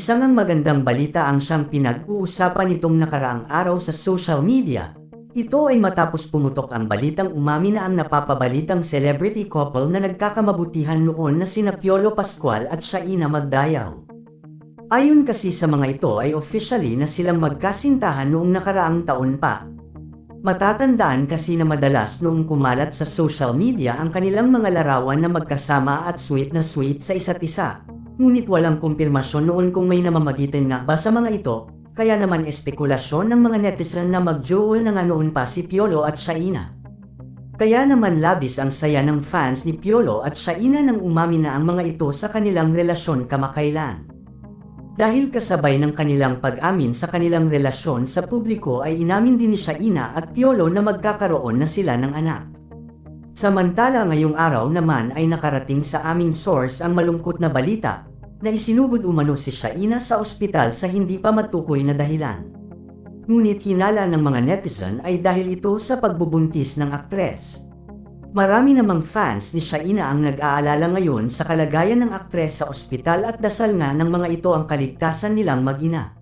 Isang ang magandang balita ang siyang pinag-uusapan nitong nakaraang araw sa social media. Ito ay matapos pumutok ang balitang umami na ang napapabalitang celebrity couple na nagkakamabutihan noon na sina Piolo Pascual at Shaina Magdayaw. Ayon kasi sa mga ito ay officially na silang magkasintahan noong nakaraang taon pa. Matatandaan kasi na madalas noong kumalat sa social media ang kanilang mga larawan na magkasama at sweet na sweet sa isa't isa. Ngunit walang kumpirmasyon noon kung may namamagitan nga ba sa mga ito, kaya naman espekulasyon ng mga netizen na mag-jewel na nga noon pa si Piolo at Shaina. Kaya naman labis ang saya ng fans ni Piolo at Shaina nang umami na ang mga ito sa kanilang relasyon kamakailan. Dahil kasabay ng kanilang pag-amin sa kanilang relasyon sa publiko ay inamin din ni Shaina at Piolo na magkakaroon na sila ng anak. Samantala ngayong araw naman ay nakarating sa aming source ang malungkot na balita na isinugod umano si Shaina sa ospital sa hindi pa matukoy na dahilan. Ngunit hinala ng mga netizen ay dahil ito sa pagbubuntis ng aktres. Marami namang fans ni Shaina ang nag-aalala ngayon sa kalagayan ng aktres sa ospital at dasal nga ng mga ito ang kaligtasan nilang mag-ina.